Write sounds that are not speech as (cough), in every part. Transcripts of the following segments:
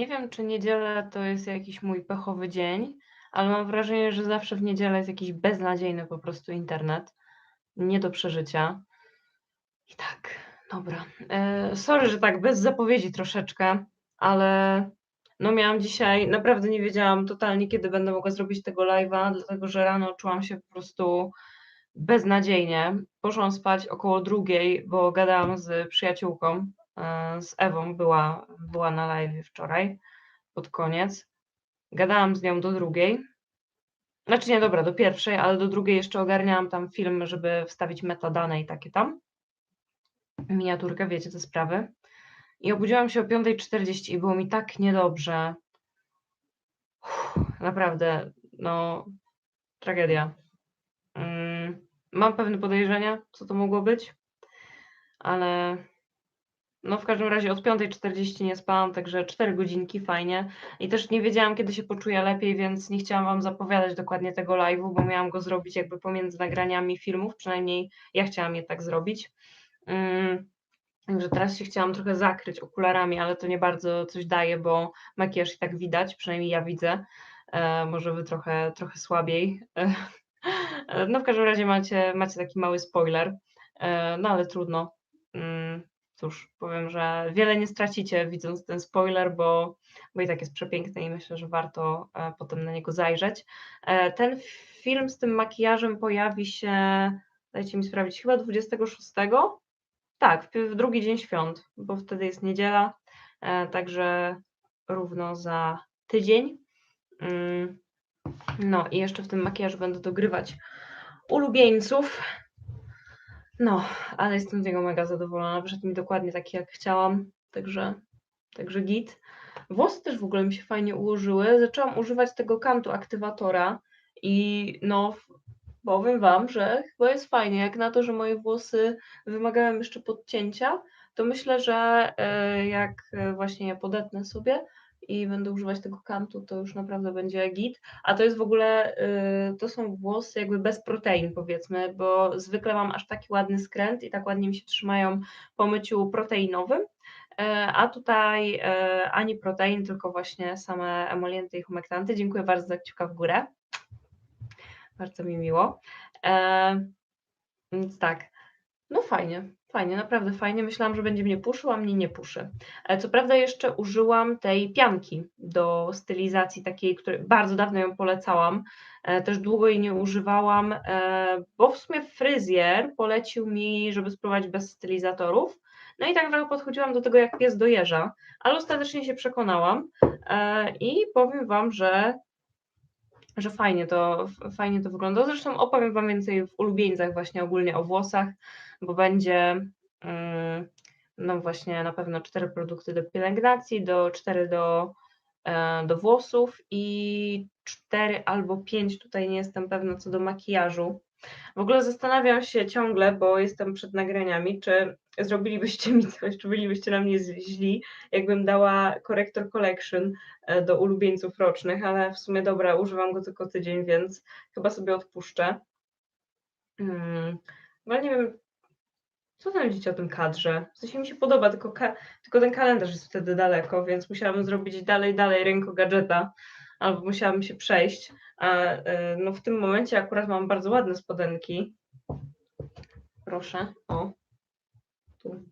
Nie wiem, czy niedziela to jest jakiś mój pechowy dzień, ale mam wrażenie, że zawsze w niedzielę jest jakiś beznadziejny po prostu internet. Nie do przeżycia. I tak, dobra. E, sorry, że tak bez zapowiedzi troszeczkę, ale no miałam dzisiaj, naprawdę nie wiedziałam totalnie, kiedy będę mogła zrobić tego live'a, dlatego że rano czułam się po prostu beznadziejnie. Poszłam spać około drugiej, bo gadałam z przyjaciółką, z Ewą, była, była na live wczoraj, pod koniec. Gadałam z nią do drugiej. Znaczy nie, dobra, do pierwszej, ale do drugiej jeszcze ogarniałam tam film, żeby wstawić metadane i takie tam. Miniaturkę, wiecie te sprawy. I obudziłam się o 5.40 i było mi tak niedobrze. Uff, naprawdę, no, tragedia. Mm, mam pewne podejrzenia, co to mogło być, ale no w każdym razie od 5.40 nie spałam, także 4 godzinki, fajnie. I też nie wiedziałam, kiedy się poczuję lepiej, więc nie chciałam Wam zapowiadać dokładnie tego live'u, bo miałam go zrobić jakby pomiędzy nagraniami filmów, przynajmniej ja chciałam je tak zrobić. Mm, Także teraz się chciałam trochę zakryć okularami, ale to nie bardzo coś daje, bo makijaż i tak widać, przynajmniej ja widzę. E, może wy trochę, trochę słabiej. E, (laughs) no w każdym razie macie, macie taki mały spoiler. E, no ale trudno. Cóż, powiem, że wiele nie stracicie widząc ten spoiler, bo, bo i tak jest przepiękny i myślę, że warto e, potem na niego zajrzeć. E, ten film z tym makijażem pojawi się, dajcie mi sprawdzić, chyba 26 tak, w, w drugi dzień świąt, bo wtedy jest niedziela, e, także równo za tydzień. Mm, no i jeszcze w tym makijażu będę dogrywać ulubieńców. No, ale jestem z niego mega zadowolona. Wyszedł mi dokładnie taki, jak chciałam, także, także git. Włosy też w ogóle mi się fajnie ułożyły. Zaczęłam używać tego kantu aktywatora i no powiem Wam, że chyba jest fajnie. Jak na to, że moje włosy wymagają jeszcze podcięcia, to myślę, że e, jak e, właśnie je podetnę sobie i będę używać tego kantu, to już naprawdę będzie git. A to jest w ogóle, e, to są włosy jakby bez protein powiedzmy, bo zwykle mam aż taki ładny skręt i tak ładnie mi się trzymają po myciu proteinowym. A tutaj ani protein, tylko właśnie same emolienty i humektanty. Dziękuję bardzo za kciuka w górę. Bardzo mi miło. Więc tak, no fajnie, fajnie, naprawdę fajnie. Myślałam, że będzie mnie puszył, a mnie nie puszy. E, co prawda jeszcze użyłam tej pianki do stylizacji takiej, której bardzo dawno ją polecałam. E, też długo jej nie używałam, e, bo w sumie fryzjer polecił mi, żeby spróbować bez stylizatorów. No i tak trochę podchodziłam do tego jak pies do jeża, ale ostatecznie się przekonałam i powiem Wam, że że fajnie to, fajnie to wygląda. Zresztą opowiem Wam więcej w ulubieńcach właśnie ogólnie o włosach, bo będzie mm, no właśnie na pewno cztery produkty do pielęgnacji, do cztery do, e, do włosów i cztery albo pięć, tutaj nie jestem pewna co do makijażu. W ogóle zastanawiam się ciągle, bo jestem przed nagraniami, czy zrobilibyście mi coś, czy bylibyście na mnie źli, jakbym dała korektor collection e, do ulubieńców rocznych, ale w sumie dobra, używam go tylko tydzień, więc chyba sobie odpuszczę. Hmm. Ale nie wiem, co sądzicie o tym kadrze? W sensie mi się podoba, tylko, tylko ten kalendarz jest wtedy daleko, więc musiałabym zrobić dalej, dalej ręko gadżeta, albo musiałabym się przejść. A e, no w tym momencie akurat mam bardzo ładne spodenki. Proszę, o. Tu.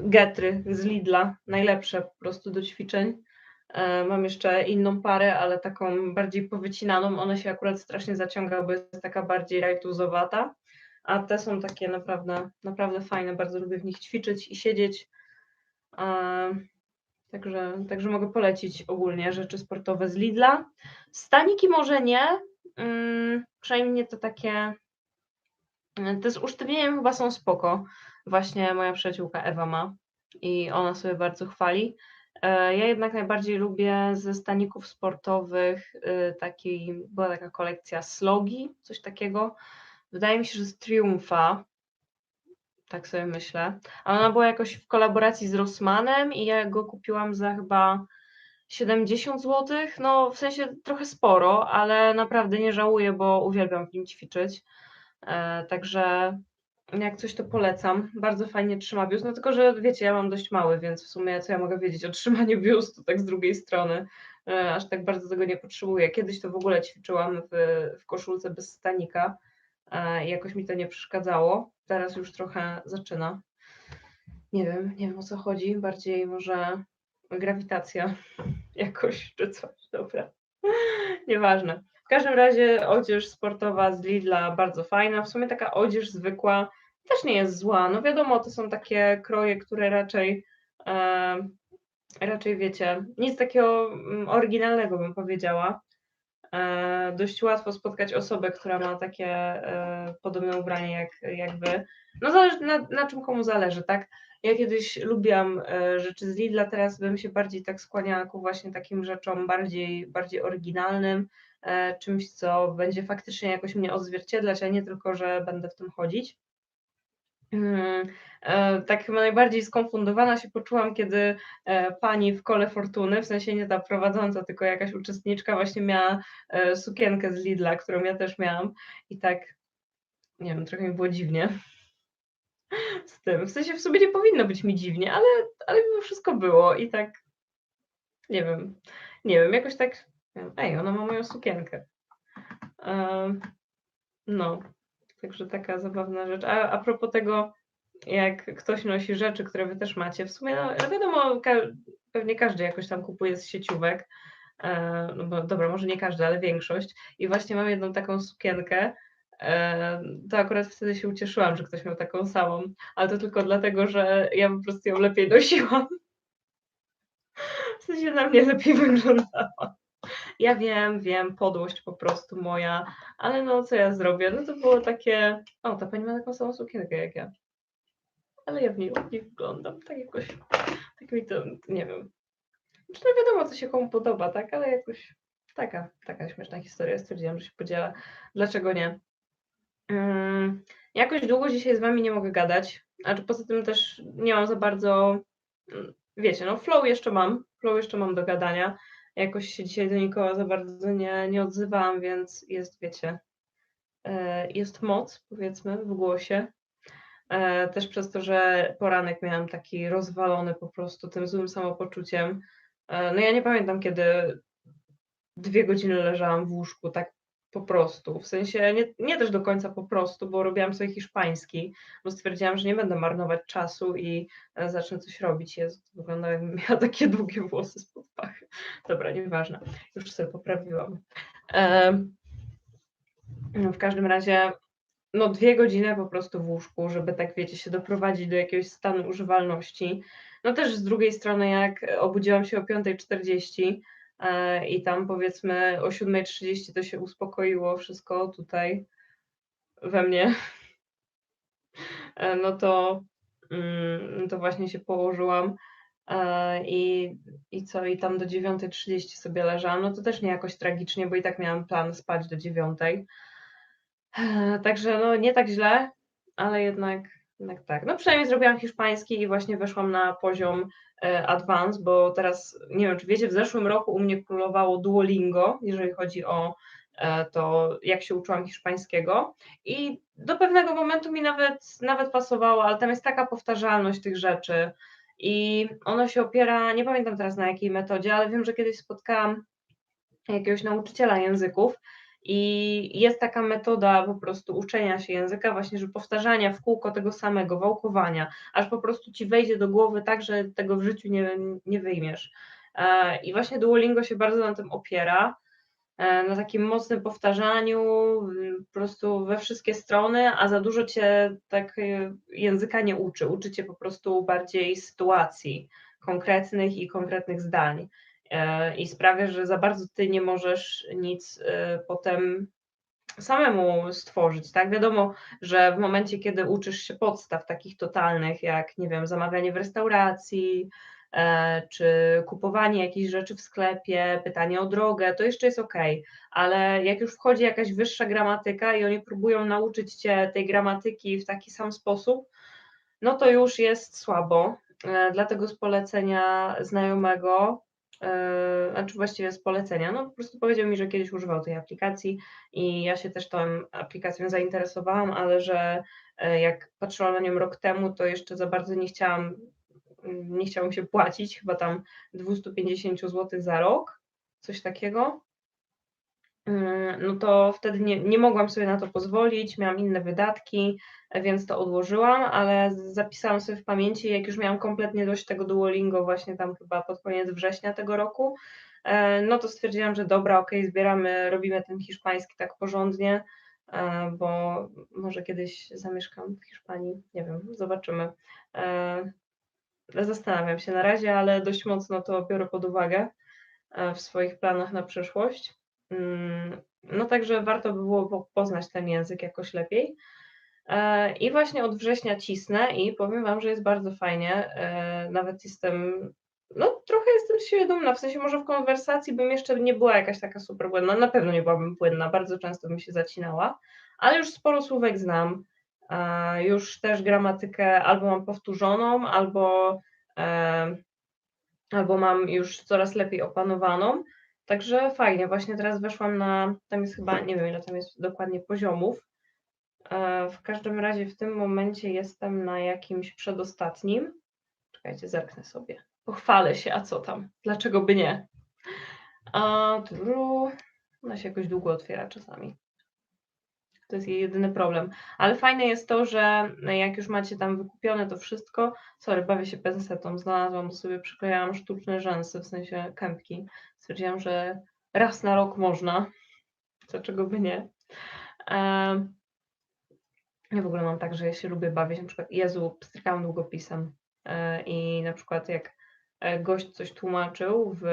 Getry z Lidla, najlepsze po prostu do ćwiczeń. E, mam jeszcze inną parę, ale taką bardziej powycinaną. Ona się akurat strasznie zaciąga, bo jest taka bardziej rajtuzowata. A te są takie naprawdę, naprawdę fajne. Bardzo lubię w nich ćwiczyć i siedzieć. Także, także mogę polecić ogólnie rzeczy sportowe z Lidla. Staniki może nie, um, przynajmniej to takie, te z usztywnieniem chyba są spoko. Właśnie moja przyjaciółka Ewa ma i ona sobie bardzo chwali. E, ja jednak najbardziej lubię ze staników sportowych y, taki, była taka kolekcja slogi, coś takiego. Wydaje mi się, że z Triumfa, tak sobie myślę. A ona była jakoś w kolaboracji z Rossmanem i ja go kupiłam za chyba 70 zł. No, w sensie trochę sporo, ale naprawdę nie żałuję, bo uwielbiam w nim ćwiczyć. E, także, jak coś to polecam. Bardzo fajnie trzyma biust, no tylko, że wiecie, ja mam dość mały, więc w sumie co ja mogę wiedzieć o trzymaniu biustu tak z drugiej strony, e, aż tak bardzo tego nie potrzebuję. Kiedyś to w ogóle ćwiczyłam w, w koszulce bez stanika i jakoś mi to nie przeszkadzało. Teraz już trochę zaczyna. Nie wiem, nie wiem o co chodzi, bardziej może grawitacja (laughs) jakoś czy coś, dobra. (laughs) Nieważne. W każdym razie odzież sportowa z Lidla bardzo fajna. W sumie taka odzież zwykła też nie jest zła. No wiadomo, to są takie kroje, które raczej e, raczej wiecie, nic takiego mm, oryginalnego bym powiedziała. E, dość łatwo spotkać osobę, która ma takie e, podobne ubranie jak, jak wy. No zależy na, na czym komu zależy, tak? Ja kiedyś lubiłam e, rzeczy z Lidla, teraz bym się bardziej tak skłaniała ku właśnie takim rzeczom bardziej, bardziej oryginalnym, czymś, co będzie faktycznie jakoś mnie odzwierciedlać, a nie tylko, że będę w tym chodzić. Mm, e, tak chyba najbardziej skonfundowana się poczułam, kiedy pani w kole fortuny, w sensie nie ta prowadząca, tylko jakaś uczestniczka właśnie miała sukienkę z Lidla, którą ja też miałam i tak, nie wiem, trochę mi było dziwnie (laughs) z tym. W sensie w sobie nie powinno być mi dziwnie, ale, ale mimo wszystko było i tak nie wiem, nie wiem, jakoś tak ej, ona ma moją sukienkę. no, także taka zabawna rzecz. A, a propos tego, jak ktoś nosi rzeczy, które wy też macie, w sumie, no, no wiadomo, ka pewnie każdy jakoś tam kupuje z sieciówek, e, no bo dobra, może nie każdy, ale większość. I właśnie mam jedną taką sukienkę, to akurat wtedy się ucieszyłam, że ktoś miał taką samą, ale to tylko dlatego, że ja po prostu ją lepiej nosiłam. (laughs) W sensie na mnie lepiej (laughs) wyglądała. Ja wiem, wiem, podłość po prostu moja, ale no co ja zrobię? No to było takie, o, ta pani ma taką samą sukienkę jak ja. Ale ja w niej ładnie wyglądam, tak jakoś, tak mi to, nie wiem. Czy no wiadomo, co się komu podoba, tak, ale jakoś taka, taka śmieszna historia, stwierdziłam, że się podziela. Dlaczego nie? jakoś długo dzisiaj z wami nie mogę gadać, a poza tym też nie mam za bardzo, mm, wiecie, no flow jeszcze mam, flow jeszcze mam do gadania. Jakoś się dzisiaj do nikogo za bardzo nie, nie odzywałam, więc jest, wiecie, e, jest moc, powiedzmy, w głosie. E, też przez to, że poranek miałam taki rozwalony po prostu tym złym samopoczuciem. E, no ja nie pamiętam, kiedy dwie godziny leżałam w łóżku, tak po prostu. W sensie nie, nie też do końca po prostu, bo robiłam sobie hiszpański, bo stwierdziłam, że nie będę marnować czasu i e, zacznę coś robić. Jest, wygląda jakbym (laughs) miała takie długie włosy spod pachy. Dobra, nieważne. Już sobie poprawiłam. w każdym razie no dwie godziny po prostu w łóżku, żeby tak wiecie, się doprowadzić do jakiegoś stanu używalności. No też z drugiej strony, jak obudziłam się o 5.40, E, i tam powiedzmy o 7.30 to się uspokoiło wszystko tutaj we mnie, e, no to, mm, to właśnie się położyłam e, i, i co, i tam do 9.30 sobie leżałam, no to też nie jakoś tragicznie, bo i tak miałam plan spać do 9.00. Także no nie tak źle, ale jednak, jednak tak. No przynajmniej zrobiłam hiszpański i właśnie weszłam na poziom E, Advance, bo teraz, nie wiem, czy wiecie, w zeszłym roku u mnie królowało Duolingo, jeżeli chodzi o e, to, jak się uczyłam hiszpańskiego. I do pewnego momentu mi nawet, nawet pasowało, ale tam jest taka powtarzalność tych rzeczy. I ono się opiera, nie pamiętam teraz na jakiej metodzie, ale wiem, że kiedyś spotkałam jakiegoś nauczyciela języków i jest taka metoda po prostu uczenia się języka, właśnie, że powtarzania w kółko tego samego, wałkowania, aż po prostu ci wejdzie do głowy tak, że tego w życiu nie, nie wyjmiesz. E, I właśnie Duolingo się bardzo na tym opiera, e, na takim mocnym powtarzaniu, po prostu we wszystkie strony, a za dużo cię tak e, języka nie uczy. Uczy cię po prostu bardziej sytuacji konkretnych i konkretnych zdań. E, i sprawia, że za bardzo ty nie możesz nic e, potem samemu stworzyć, tak? Wiadomo, że w momencie, kiedy uczysz się podstaw takich totalnych, jak, nie wiem, zamawianie w restauracji, e, czy kupowanie jakichś rzeczy w sklepie, pytanie o drogę, to jeszcze jest ok, ale jak już wchodzi jakaś wyższa gramatyka i oni próbują nauczyć cię tej gramatyki w taki sam sposób, no to już jest słabo. Dlatego z polecenia znajomego znaczy właściwie z polecenia. No po prostu powiedział mi, że kiedyś używał tej aplikacji i ja się też tą aplikacją zainteresowałam, ale że yy, jak patrzyłam na nią rok temu, to jeszcze za bardzo nie chciałam, nie chciałam się płacić, chyba tam 250 zł za rok, coś takiego. Yy, no to wtedy nie, nie mogłam sobie na to pozwolić, miałam inne wydatki, więc to odłożyłam, ale zapisałam sobie w pamięci, jak już miałam kompletnie dość tego Duolingo właśnie tam chyba pod koniec września tego roku, e, no to stwierdziłam, że dobra, okej, okay, zbieramy, robimy ten hiszpański tak porządnie, e, bo może kiedyś zamieszkam w Hiszpanii, nie wiem, zobaczymy. E, zastanawiam się na razie, ale dość mocno to biorę pod uwagę w swoich planach na przyszłość. Mm, no także warto by było poznać ten język jakoś lepiej. E, I właśnie od września cisnę i powiem Wam, że jest bardzo fajnie. E, nawet jestem, no trochę jestem siebie dumna, w sensie może w konwersacji bym jeszcze nie była jakaś taka super płynna, na pewno nie byłabym płynna, bardzo często bym się zacinała, ale już sporo słówek znam, e, już też gramatykę albo mam powtórzoną, albo, albo mam już coraz lepiej opanowaną, także fajnie, właśnie teraz weszłam na, tam jest chyba, nie wiem ile tam jest dokładnie poziomów, E, w każdym razie w tym momencie jestem na jakimś przedostatnim. Czekajcie, zerknę sobie. Pochwalę się, a co tam? Dlaczego by nie? A tu ona się jakoś długo otwiera czasami. To jest jej jedyny problem. Ale fajne jest to, że jak już macie tam wykupione to wszystko, sorry, bawię się pensetą, znalazłam, sobie przyklejałam sztuczne rzęsy, w sensie kępki. Stwierdziłam, że raz na rok można. Dlaczego by nie? Ja w ogóle mam tak, że ja się lubię bawić, na przykład Jezu, pstrykałam długopisem e, i na przykład jak e, gość coś tłumaczył w,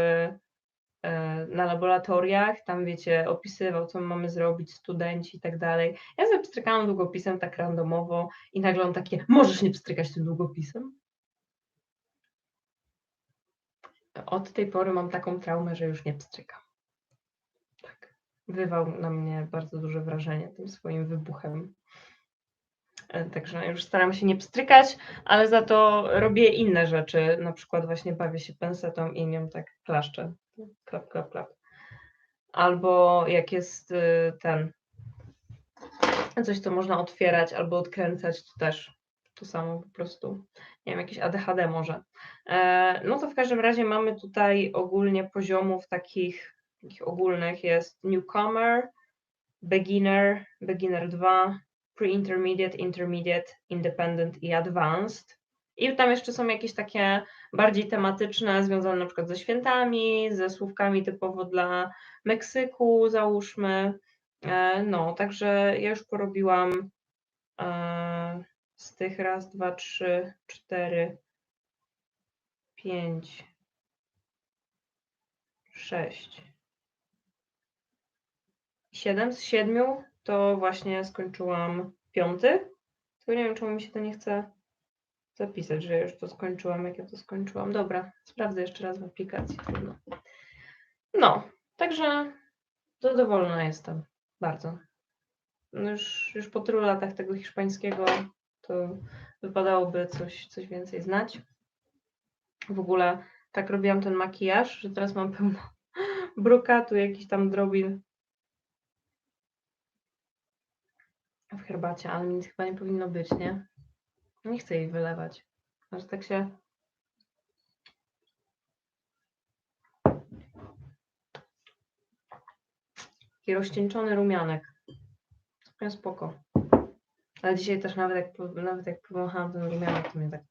na laboratoriach, tam wiecie, opisywał, co mamy zrobić, studenci i tak dalej. Ja sobie pstrykałam długopisem tak randomowo i nagle on takie, możesz nie pstrykać tym długopisem? Od tej pory mam taką traumę, że już nie pstrykam. Tak. Wywał na mnie bardzo duże wrażenie tym swoim wybuchem. E, także już staram się nie pstrykać, ale za to robię inne rzeczy. Na przykład właśnie bawię się pensetą i nią tak klaszczę. Klap, klap, klap. Albo jak jest y, ten coś, co można otwierać albo odkręcać, to też to samo po prostu. Nie wiem, jakieś ADHD może. E, no to w każdym razie mamy tutaj ogólnie poziomów takich, takich ogólnych. Jest newcomer, beginner, beginner 2, pre-intermediate, intermediate, independent i advanced. I tam jeszcze są jakieś takie bardziej tematyczne, związane na przykład ze świętami, ze słówkami typowo dla Meksyku, załóżmy. E, no, także ja już porobiłam e, z tych raz, dwa, trzy, cztery, pięć, sześć, siedem z siedmiu to właśnie skończyłam piąty. Tylko nie wiem, czemu mi się to nie chce zapisać, że już to skończyłam, jak ja to skończyłam. Dobra, sprawdzę jeszcze raz w aplikacji. No, no także zadowolona jestem. Bardzo. No już, już po tylu latach tego hiszpańskiego to wypadałoby coś, coś więcej znać. W ogóle tak robiłam ten makijaż, że teraz mam pełno (laughs) brokatu, jakiś tam drobin w herbacie, ale nic chyba nie powinno być, nie? Nie chcę jej wylewać. Aż tak się. Taki rozcieńczony rumianek. Całkiem spoko. Ale dzisiaj też nawet jak, nawet jak powąchałam ten rumianek, to mnie tak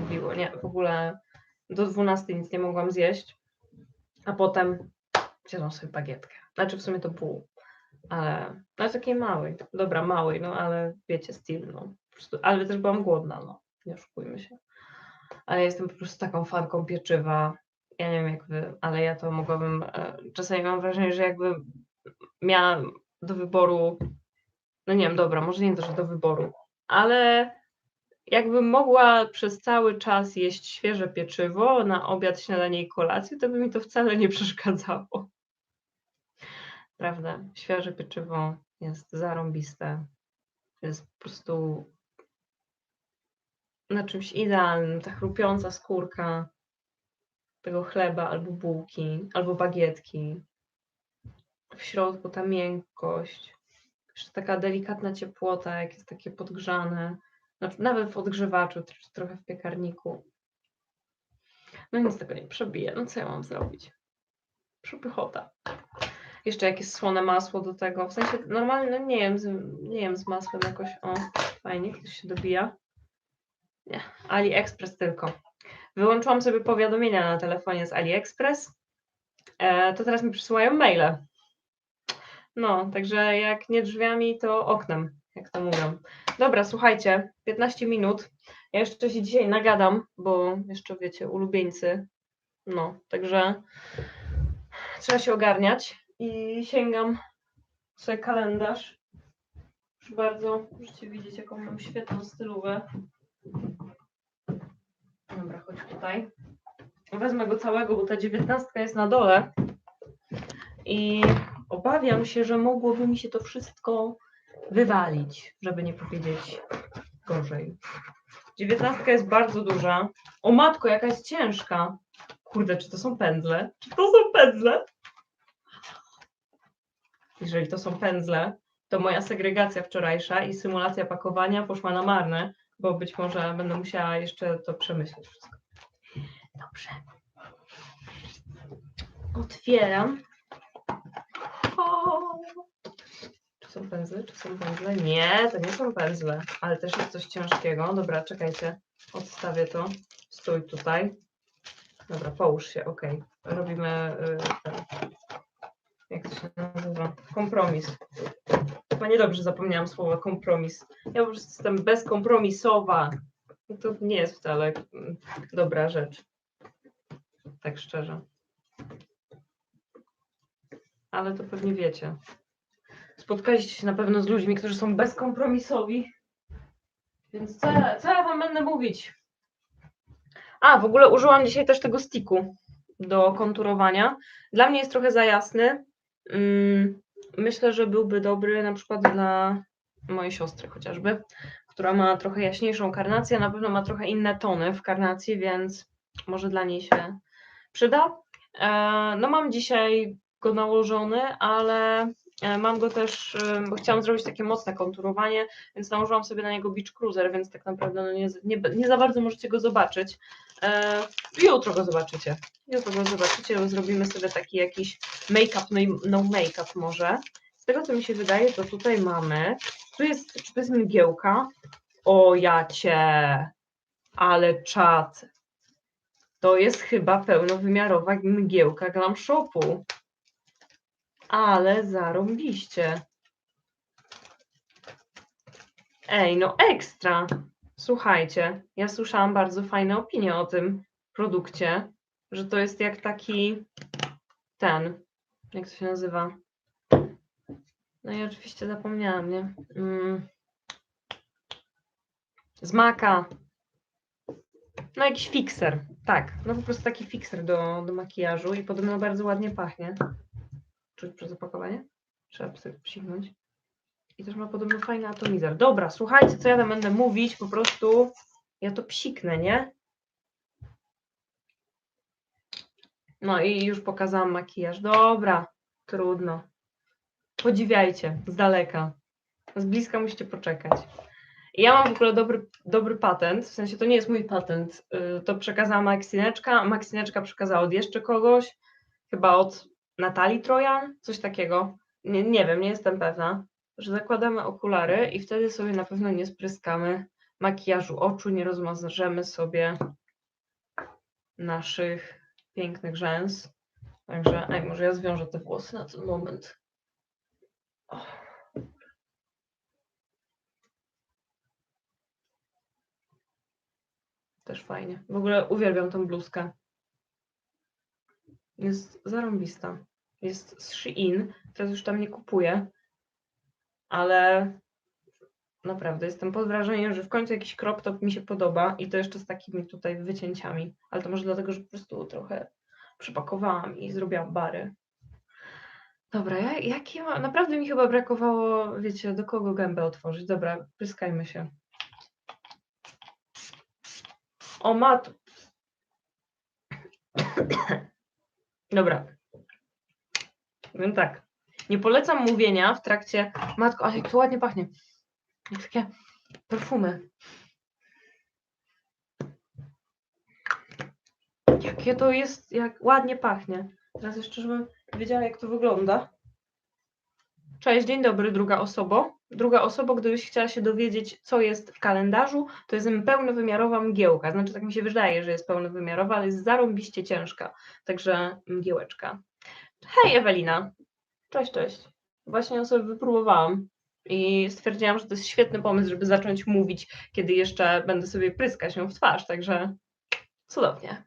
mówiło. Nie, w ogóle do 12 nic nie mogłam zjeść. A potem zjadłam sobie bagietkę. Znaczy w sumie to pół ale, ale takiej małej, dobra, małej, no ale wiecie, styl, no. Prostu, ale też byłam głodna, no, nie oszukujmy się. Ale jestem po prostu taką fanką pieczywa. Ja nie wiem jak wy, ale ja to mogłabym, e, czasami mam wrażenie, że jakby miała do wyboru, no nie wiem, dobra, może nie to, że do wyboru, ale jakbym mogła przez cały czas jeść świeże pieczywo na obiad, śniadanie i kolację, to by mi to wcale nie przeszkadzało. Prawda? Świeże pieczywo jest zarąbiste. Jest po prostu na czymś idealnym. Ta chrupiąca skórka. tego chleba albo bułki, albo bagietki. W środku ta miękkość, jeszcze taka delikatna ciepłota, jak jest takie podgrzane. Nawet w odgrzewaczu, czy trochę w piekarniku. No nic tego nie przebije. No co ja mam zrobić? Przepychota. Jeszcze jakieś słone masło do tego. W sensie normalnie no nie jem z, nie jem z masłem jakoś. O, fajnie, ktoś się dobija. Nie, AliExpress tylko. Wyłączyłam sobie powiadomienia na telefonie z AliExpress. E, to teraz mi przysyłają maile. No, także jak nie drzwiami, to oknem, jak to mówią. Dobra, słuchajcie, 15 minut. Ja jeszcze się dzisiaj nagadam, bo jeszcze wiecie, ulubieńcy. No, także trzeba się ogarniać i sięgam sobie kalendarz. Proszę bardzo, możecie widzieć, jaką mam świetną stylówę. Dobra, chodź tutaj. Wezmę go całego, bo ta dziewiętnastka jest na dole. I obawiam się, że mogłoby mi się to wszystko wywalić, żeby nie powiedzieć gorzej. Dziewiętnastka jest bardzo duża. O matko, jaka jest ciężka. Kurde, czy to są pędzle? Czy to są pędzle? Jeżeli to są pędzle, to moja segregacja wczorajsza i symulacja pakowania poszła na marne, bo być może będę musiała jeszcze to przemyśleć wszystko. Dobrze. Otwieram. O! Czy są pędzle? Czy są pędzle? Nie, to nie są pędzle, ale też jest coś ciężkiego. Dobra, czekajcie. Odstawię to. Stój tutaj. Dobra, połóż się, ok. Robimy y, jak to się nazywa? Kompromis. Chyba niedobrze zapomniałam słowa kompromis. Ja po prostu jestem bezkompromisowa. No To nie jest wcale mm, dobra rzecz. Tak szczerze. Ale to pewnie wiecie. Spotkaliście się na pewno z ludźmi, którzy są bezkompromisowi. Więc co, ja- co ja wam będę mówić? A, w ogóle użyłam dzisiaj też tego sticku do konturowania. Dla mnie jest trochę za jasny. Mm, Myślę, że byłby dobry na przykład dla mojej siostry chociażby, która ma trochę jaśniejszą karnację, na pewno ma trochę inne tony w karnacji, więc może dla niej się przyda. E, No mam dzisiaj go nałożony, ale mam go też, e, bo chciałam zrobić takie mocne konturowanie, więc nałożyłam sobie na niego Beach Cruiser, więc tak naprawdę no nie, nie, nie za bardzo możecie go zobaczyć. E, Jutro go zobaczycie. Jutro go zobaczycie, zrobimy sobie taki jakiś make-up, no, no make-up może. Z tego co mi się wydaje, to tutaj mamy, tu jest, czy to jest mgiełka? O jacie, ale czad. To jest chyba pełnowymiarowa mgiełka Glam Shopu. Ale zarąbiście. Ej, no ekstra. Słuchajcie, ja słyszałam bardzo fajne opinie o tym produkcie, że to jest jak taki ten, jak to się nazywa? No i oczywiście zapomniałam, nie? Mm. No jakiś fixer, tak. No po prostu taki fixer do, do makijażu i podobno bardzo ładnie pachnie. Czuć przez opakowanie? Trzeba sobie. I też ma podobno fajny atomizer. Dobra, słuchajcie, co ja tam będę mówić, po prostu ja to psiknę, nie? No i już pokazałam makijaż. Dobra, trudno. Podziwiajcie z daleka. Z bliska musicie poczekać. Ja mam w ogóle dobry, dobry patent, w sensie to nie jest mój patent. y, To przekazała Maksineczka, a Maksineczka przekazała od jeszcze kogoś, chyba od Natalii Trojan, coś takiego. Nie, nie wiem, nie jestem pewna, że zakładamy okulary i wtedy sobie na pewno nie spryskamy makijażu oczu, nie rozmażemy sobie naszych pięknych rzęs. Także, ej, może ja zwiążę te włosy na ten moment. Też fajnie. W ogóle uwielbiam tą bluzkę. Jest zarąbista. Jest z Shein. Teraz już tam nie kupuję. Ale naprawdę jestem pod wrażeniem, że w końcu jakiś crop top mi się podoba i to jeszcze z takimi tutaj wycięciami. Ale to może dlatego, że po prostu trochę przypakowałam i zrobiłam bary. Dobra, ja, jakie ma... Naprawdę mi chyba brakowało, wiecie, do kogo gębę otworzyć. Dobra, pryskajmy się. O mat. Dobra. Wiem tak. Nie polecam mówienia w trakcie. Matko, ale jak to ładnie pachnie. Jak takie perfumy. Jakie to jest, jak ładnie pachnie. Teraz jeszcze, żebym wiedziała, jak to wygląda. Cześć, dzień dobry, druga osoba. Druga osoba, gdybyś chciała się dowiedzieć, co jest w kalendarzu, to jest pełnowymiarowa mgiełka. Znaczy, tak mi się wydaje, że jest pełnowymiarowa, ale jest zarąbiście ciężka. Także mgiełeczka. Hej, Ewelina. Cześć, cześć. Właśnie ją sobie wypróbowałam i stwierdziłam, że to jest świetny pomysł, żeby zacząć mówić, kiedy jeszcze będę sobie pryskać ją w twarz. Także cudownie.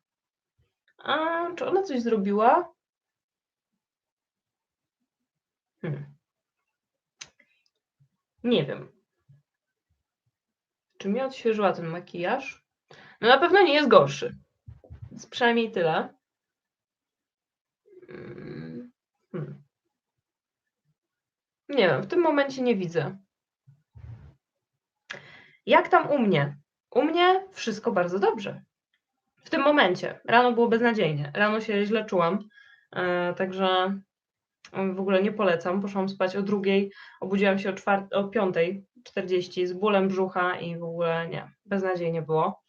A czy ona coś zrobiła? Hmm. Nie wiem. Czy mi odświeżyła ten makijaż? No na pewno nie jest gorszy. Więc przynajmniej tyle. Mm, hmm. Nie wiem, w tym momencie nie widzę. Jak tam u mnie? U mnie wszystko bardzo dobrze. W tym momencie. Rano było beznadziejnie. Rano się źle czułam. E, także w ogóle nie polecam. Poszłam spać o drugiej, obudziłam się o, o piątej 40 z bólem brzucha i w ogóle nie, beznadziejnie było.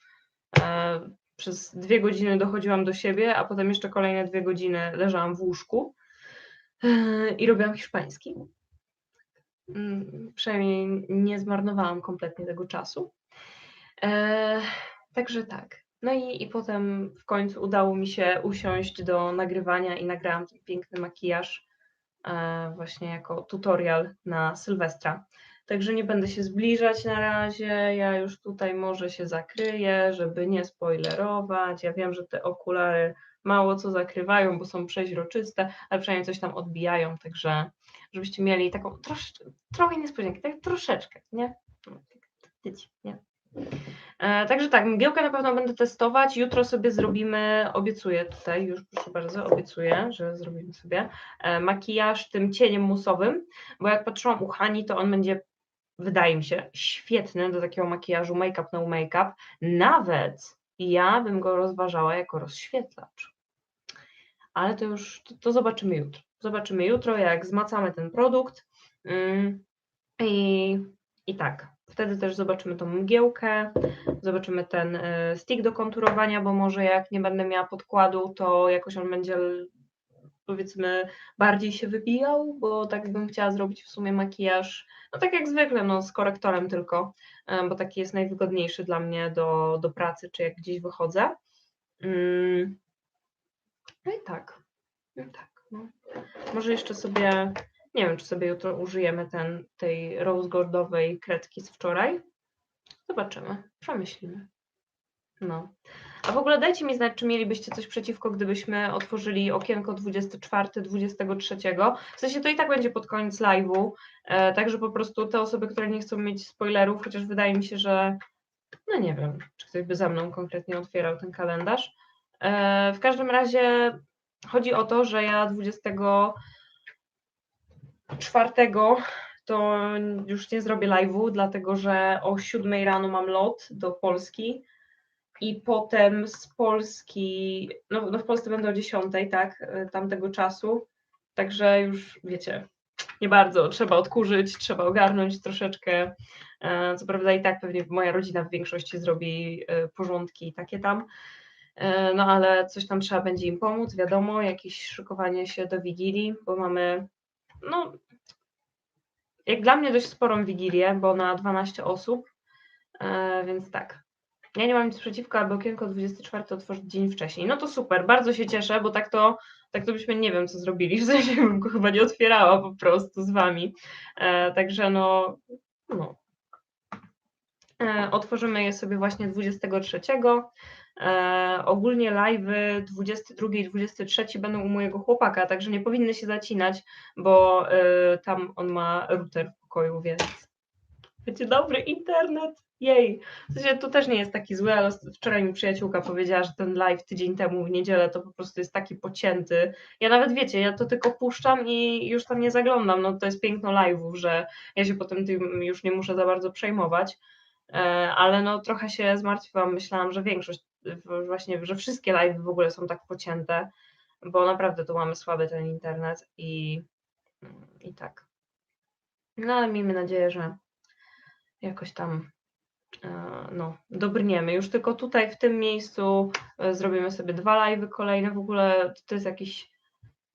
E, przez dwie godziny dochodziłam do siebie, a potem jeszcze kolejne dwie godziny leżałam w łóżku e, i robiłam hiszpański. Mm, przynajmniej nie zmarnowałam kompletnie tego czasu. E, także tak. No i, i potem w końcu udało mi się usiąść do nagrywania i nagrałam ten piękny makijaż właśnie jako tutorial na Sylwestra. Także nie będę się zbliżać na razie. Ja już tutaj może się zakryję, żeby nie spoilerować. Ja wiem, że te okulary mało co zakrywają, bo są przeźroczyste, ale przynajmniej coś tam odbijają, także żebyście mieli taką troszeczkę, trochę niespodziankę, tak troszeczkę, nie? Nie? E, także tak, mgiełkę na pewno będę testować. Jutro sobie zrobimy, obiecuję tutaj, już proszę bardzo, obiecuję, że zrobimy sobie e, makijaż tym cieniem musowym, bo jak patrzyłam u Hani, to on będzie, wydaje mi się, świetny do takiego makijażu make-up no make-up. Nawet ja bym go rozważała jako rozświetlacz. Ale to już, to, to zobaczymy jutro. Zobaczymy jutro, jak zmacamy ten produkt. Mm, I, I tak, Wtedy też zobaczymy tą mgiełkę, zobaczymy ten e, stick do konturowania, bo może jak nie będę miała podkładu, to jakoś on będzie powiedzmy bardziej się wybijał, bo tak bym chciała zrobić w sumie makijaż, no tak jak zwykle, no z korektorem tylko, e, bo taki jest najwygodniejszy dla mnie do, do pracy, czy jak gdzieś wychodzę. Mm. No i tak, no tak. No. Może jeszcze sobie nie wiem, czy sobie jutro użyjemy ten, tej rose goldowej kredki z wczoraj. Zobaczymy, przemyślimy. No. A w ogóle dajcie mi znać, czy mielibyście coś przeciwko, gdybyśmy otworzyli okienko 24, 23. W sensie to i tak będzie pod koniec live'u, e, także po prostu te osoby, które nie chcą mieć spoilerów, chociaż wydaje mi się, że no nie wiem, czy ktoś by za mną konkretnie otwierał ten kalendarz. E, w każdym razie chodzi o to, że ja 20 czwartego to już nie zrobię live'u, dlatego że o siódmej rano mam lot do Polski i potem z Polski, no, no w Polsce będę o dziesiątej, tak, e, tamtego czasu, także już wiecie, nie bardzo, trzeba odkurzyć, trzeba ogarnąć troszeczkę, e, co prawda i tak pewnie moja rodzina w większości zrobi e, porządki takie tam, no ale coś tam trzeba będzie im pomóc, wiadomo, jakieś szykowanie się do Wigilii, bo mamy no, jak dla mnie dość sporą wigilię, bo na 12 osób, e, więc tak. Ja nie mam nic przeciwko, aby okienko 24 otworzyć dzień wcześniej. No to super, bardzo się cieszę, bo tak to, tak to byśmy nie wiem, co zrobili. (laughs) W sensie bym go chyba nie otwierała po prostu z wami. E, także no, no. E, otworzymy je sobie właśnie 23. E, ogólnie live'y 22 i 23 będą u mojego chłopaka, także nie powinny się zacinać, bo e, tam on ma router w pokoju, więc będzie dobry internet. Jej. W sensie to też nie jest taki zły, ale wczoraj mi przyjaciółka powiedziała, że ten live tydzień temu w niedzielę to po prostu jest taki pocięty. Ja nawet wiecie, ja to tylko puszczam i już tam nie zaglądam. No to jest piękno live'ów, że ja się potem tym już nie muszę za bardzo przejmować. E, ale no trochę się zmartwiłam, myślałam, że większość właśnie, że wszystkie live w ogóle są tak pocięte, bo naprawdę tu mamy słaby ten internet i, i tak. No ale miejmy nadzieję, że jakoś tam e, no, dobrniemy. Już tylko tutaj w tym miejscu e, zrobimy sobie dwa live'y kolejne. W ogóle to jest jakiś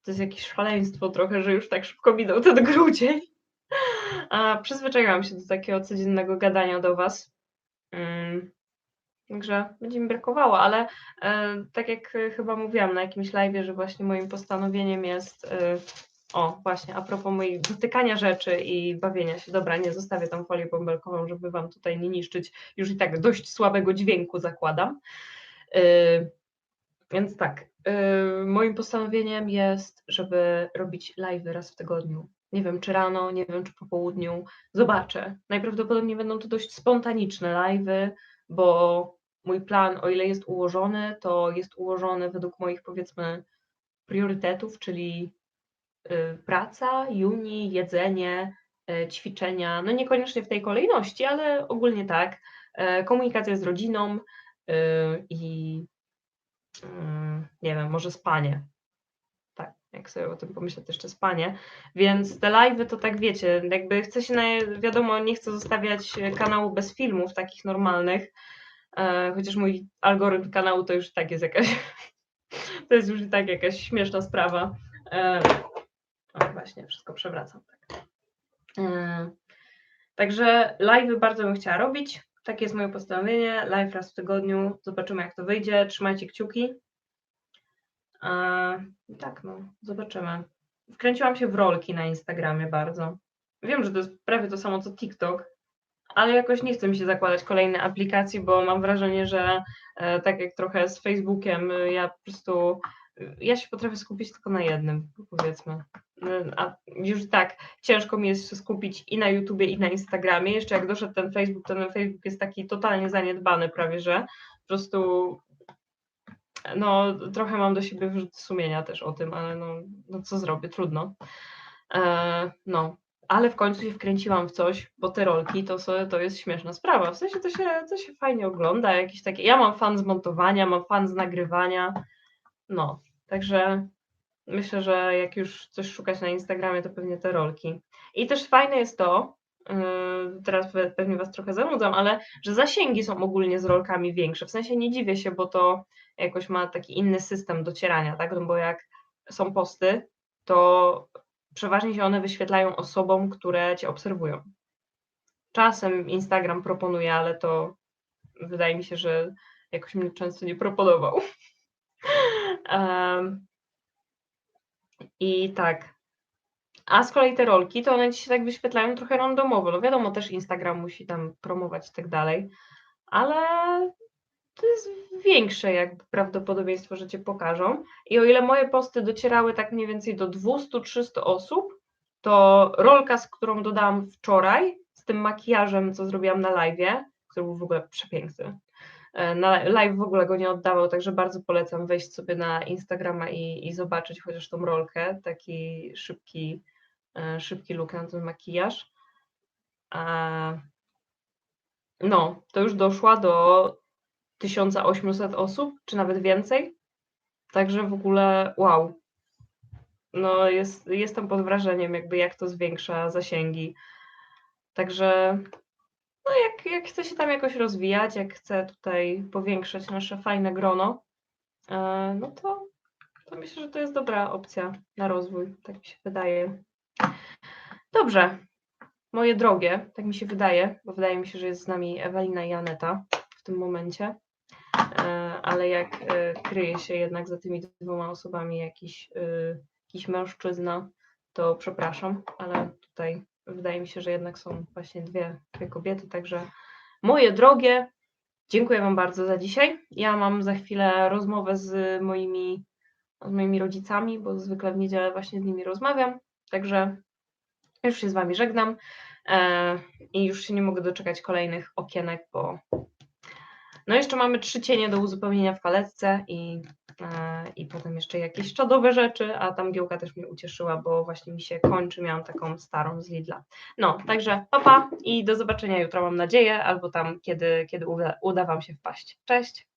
to jest jakieś szaleństwo trochę, że już tak szybko minął ten grudzień. Przyzwyczaiłam się do takiego codziennego gadania do Was. Mm, Także będzie mi brakowało, ale e, tak jak e, chyba mówiłam na jakimś live, że właśnie moim postanowieniem jest. E, o, właśnie, a propos moich dotykania rzeczy i bawienia się. Dobra, nie zostawię tą folię bąbelkową, żeby Wam tutaj nie niszczyć. Już i tak dość słabego dźwięku zakładam. Więc tak, moim postanowieniem jest, żeby robić live raz w tygodniu. Nie wiem, czy rano, nie wiem, czy po południu. Zobaczę. Najprawdopodobniej będą to dość spontaniczne live'y, bo mój plan, o ile jest ułożony, to jest ułożony według moich, powiedzmy, priorytetów, czyli y, praca, juni, jedzenie, y, ćwiczenia, no niekoniecznie w tej kolejności, ale ogólnie tak, y, komunikacja z rodziną i nie wiem, może spanie. Jak sobie o tym pomyślę, to jeszcze spanie. Więc te live'y to tak wiecie, jakby chcę się, na, wiadomo, nie chcę zostawiać kanału bez filmów takich normalnych, e, chociaż mój algorytm kanału to już tak jest jakaś, (laughs) to jest już i tak jakaś śmieszna sprawa. E, o, właśnie, wszystko przewracam. Tak. E, także live'y bardzo bym chciała robić. Takie jest moje postanowienie. Live raz w tygodniu. Zobaczymy, jak to wyjdzie. Trzymajcie kciuki. I tak, no, zobaczymy. Wkręciłam się w rolki na Instagramie bardzo. Wiem, że to jest prawie to samo co TikTok, ale jakoś nie chcę mi się zakładać kolejnej aplikacji, bo mam wrażenie, że e, tak jak trochę z Facebookiem, e, ja po prostu e, ja się potrafię skupić tylko na jednym, powiedzmy. E, A już tak ciężko mi jest się skupić i na YouTubie, i na Instagramie. Jeszcze jak doszedł ten Facebook, to ten Facebook jest taki totalnie zaniedbany prawie, że po prostu no trochę mam do siebie wyrzut sumienia też o tym, ale no, no co zrobię, trudno. E, no, ale w końcu się wkręciłam w coś, bo te rolki to, to jest śmieszna sprawa. W sensie to się, to się fajnie ogląda, jakieś takie. Ja mam fan z montowania, mam fan z nagrywania. No, także myślę, że jak już coś szukać na Instagramie, to pewnie te rolki. I też fajne jest to, teraz pe- pewnie Was trochę zanudzam, ale że zasięgi są ogólnie z rolkami większe. W sensie nie dziwię się, bo to jakoś ma taki inny system docierania, tak? No bo jak są posty, to przeważnie się one wyświetlają osobom, które cię obserwują. Czasem Instagram proponuje, ale to wydaje mi się, że jakoś mnie często nie proponował. (laughs) Em, I tak. A z kolei te rolki, to one ci się tak wyświetlają trochę randomowo. No wiadomo, też Instagram musi tam promować i tak dalej, ale to jest większe jakby prawdopodobieństwo, że cię pokażą. I o ile moje posty docierały tak mniej więcej do 200-300 osób, to rolka, z którą dodałam wczoraj, z tym makijażem, co zrobiłam na live'ie, który był w ogóle przepiękny. e, Na live w ogóle go nie oddawał, także bardzo polecam wejść sobie na Instagrama i, i zobaczyć chociaż tą rolkę, taki szybki, szybki look na ten makijaż. A, No, to już doszła do 1800 osób, czy nawet więcej. Także w ogóle wow. No jest, jestem pod wrażeniem, jakby jak to zwiększa zasięgi. Także no jak, jak chce się tam jakoś rozwijać, jak chcę tutaj powiększać nasze fajne grono, e, no to, to myślę, że to jest dobra opcja na rozwój, tak mi się wydaje. Dobrze, moje drogie, tak mi się wydaje, bo wydaje mi się, że jest z nami Ewelina i Aneta w tym momencie. E, ale jak e, kryje się jednak za tymi dwoma osobami jakiś, e, jakiś mężczyzna, to przepraszam, ale tutaj wydaje mi się, że jednak są właśnie dwie, dwie kobiety, także moje drogie, dziękuję Wam bardzo za dzisiaj. Ja mam za chwilę rozmowę z moimi, z moimi rodzicami, bo zwykle w niedzielę właśnie z nimi rozmawiam, także już się z Wami żegnam e, i już się nie mogę doczekać kolejnych okienek, bo no jeszcze mamy trzy cienie do uzupełnienia w paletce i, e, i potem jeszcze jakieś czadowe rzeczy, a tam giełka też mnie ucieszyła, bo właśnie mi się kończy, miałam taką starą z Lidla. No, także papa i do zobaczenia jutro mam nadzieję, albo tam kiedy, kiedy uda, uda Wam się wpaść. Cześć!